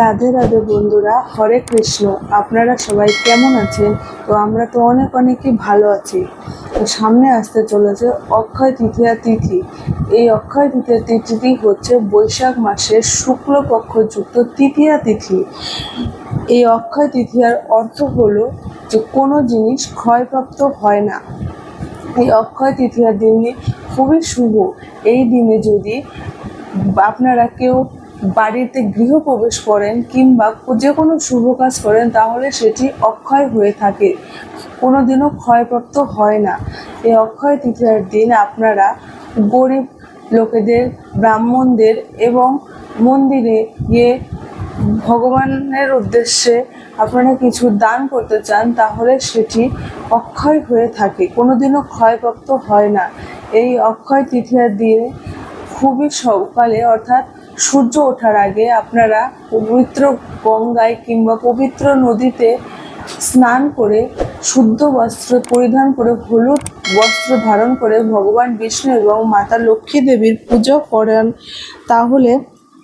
রাধে রাধে বন্ধুরা, হরে কৃষ্ণ। আপনারা সবাই কেমন আছেন? তো আমরা তো অনেক অনেকই ভালো আছি। তো সামনে আসতে চলেছে অক্ষয় তৃতীয়া তিথি। এই অক্ষয় তৃতীয়া তিথিটি হচ্ছে বৈশাখ মাসের শুক্লপক্ষ যুক্ত তৃতীয়া তিথি। এই অক্ষয় তৃতীয়ার অর্থ হলো যে কোনো জিনিস ক্ষয়প্রাপ্ত হয় না। এই অক্ষয় তৃতীয়ার দিনে খুবই শুভ। এই দিনে যদি আপনারা কেউ বাড়িতে গৃহপ্রবেশ করেন কিংবা যে কোনো শুভ কাজ করেন, তাহলে সেটি অক্ষয় হয়ে থাকে। কোনো দিনও ক্ষয়প্রাপ্ত হয় না। এই অক্ষয় তৃতীয়ার দিন আপনারা গরিব লোকেদের, ব্রাহ্মণদের এবং মন্দিরে গিয়ে ভগবানের উদ্দেশ্যে আপনারা কিছু দান করতে চান, তাহলে সেটি অক্ষয় হয়ে থাকে। কোনোদিনও ক্ষয়প্রাপ্ত হয় না। এই অক্ষয় তৃতীয়ার দিনে খুবই সকালে, অর্থাৎ সূর্য ওঠার আগে আপনারা পবিত্র গঙ্গায় কিংবা পবিত্র নদীতে স্নান করে শুদ্ধ বস্ত্র পরিধান করে, হলুদ বস্ত্র ধারণ করে ভগবান বিষ্ণু এবং মাতা লক্ষ্মী দেবীর পুজো করেন। তাহলে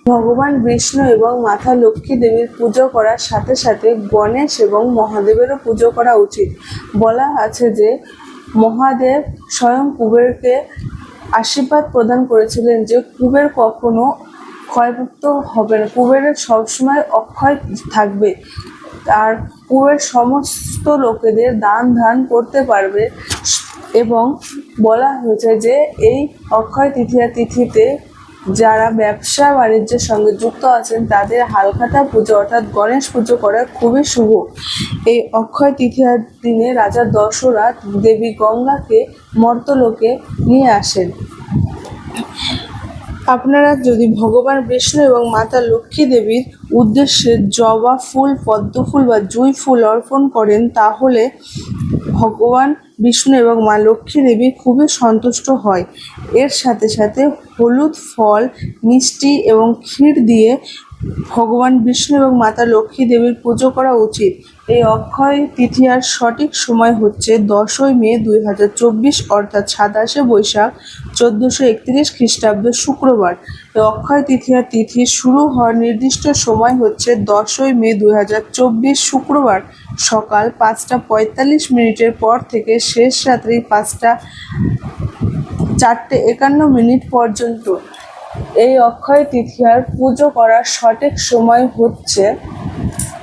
ভগবান বিষ্ণু এবং মাতা লক্ষ্মী দেবীর পুজো করার সাথে সাথে গণেশ এবং মহাদেবেরও পুজো করা উচিত। বলা আছে যে মহাদেব স্বয়ং কুবেরকে আশীর্বাদ প্রদান করেছিলেন যে কুবের কখনো ক্ষয়প্রাপ্ত হবে না। কুবেরের সবসময় অক্ষয় থাকবে। আর কুবের সমস্ত লোকেদের দান ধান করতে পারবে। এবং বলা হয়েছে যে, এই অক্ষয় তৃতীয়া তিথিতে যারা ব্যবসা বাণিজ্যের সঙ্গে যুক্ত আছেন, তাদের হালখাতা পুজো অর্থাৎ গণেশ পুজো করা খুবই শুভ। এই অক্ষয় তৃতীয়ার দিনে রাজা দশরথ দেবী গঙ্গাকে মর্তলোকে নিয়ে আসেন। আপনারা যদি ভগবান বিষ্ণু এবং মাতা লক্ষ্মী দেবীর উদ্দেশ্যে জবা ফুল, পদ্ম ফুল বা জুঁই ফুল অর্পণ করেন, তাহলে ভগবান বিষ্ণু এবং মা লক্ষ্মী দেবী খুবই সন্তুষ্ট হয়। এর সাথে সাথে হলুদ ফল, মিষ্টি এবং ক্ষীর দিয়ে ভগবান বিষ্ণু এবং মাতা লক্ষ্মী দেবীর পুজো করা উচিত। এই অক্ষয় তিথিয়ার সঠিক সময় হচ্ছে দশই মে দুই হাজার চব্বিশ, অর্থাৎ সাতাশে বৈশাখ চোদ্দোশো একত্রিশ খ্রিস্টাব্দ শুক্রবার। এই অক্ষয় তৃতীয়ার তিথি শুরু হওয়ার নির্দিষ্ট সময় হচ্ছে দশই মে দুই হাজার চব্বিশ শুক্রবার, সকাল পাঁচটা পঁয়তাল্লিশ মিনিটের পর থেকে শেষ রাত্রি পাঁচটা চারটে একান্ন মিনিট পর্যন্ত। এই অক্ষয় তৃতীয়ার পুজো করার সঠিক সময় হচ্ছে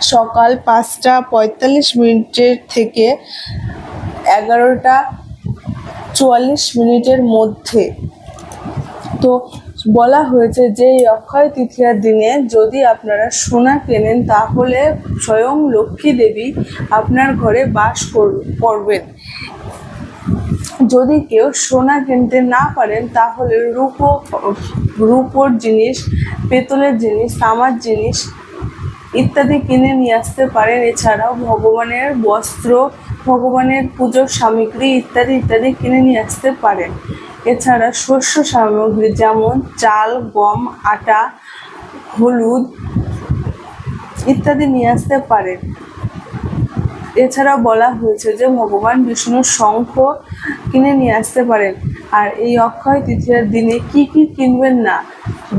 সকাল পাঁচটা পঁয়তাল্লিশ মিনিটের থেকে এগারোটা চুয়াল্লিশ মিনিটের মধ্যে। তো বলা হয়েছে যে এই অক্ষয় তৃতীয়ার দিনে যদি আপনারা সোনা কেনেন, তাহলে স্বয়ং লক্ষ্মী দেবী আপনার ঘরে বাস কর- করবেন। যদি কেউ সোনা কিনতে না পারেন, তাহলে রূপো রূপোর জিনিস, পেতলের জিনিস, তামার জিনিস ইত্যাদি কিনে নিয়ে আসতে পারেন। এছাড়াও ভগবানের বস্ত্র, ভগবানের পুজোর সামগ্রী ইত্যাদি ইত্যাদি কিনে নিয়ে আসতে পারেন। এছাড়া শস্য সামগ্রী যেমন চাল, গম, আটা, হলুদ ইত্যাদি নিয়ে আসতে পারেন। এছাড়া বলা হয়েছে যে ভগবান বিষ্ণুর শঙ্খ কিনে নিয়ে আসতে পারেন। আর এই অক্ষয় তৃতীয়ার দিনে কি কি কিনবেন না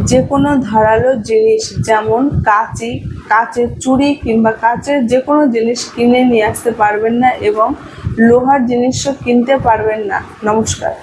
যে কোনো ধারালো জিনিস যেমন কাঁচি, কাচের চুড়ি কিংবা কাঁচের যে কোনো জিনিস কিনে নিয়ে আসতে পারবেন না এবং লোহার জিনিসও কিনতে পারবেন না। নমস্কার।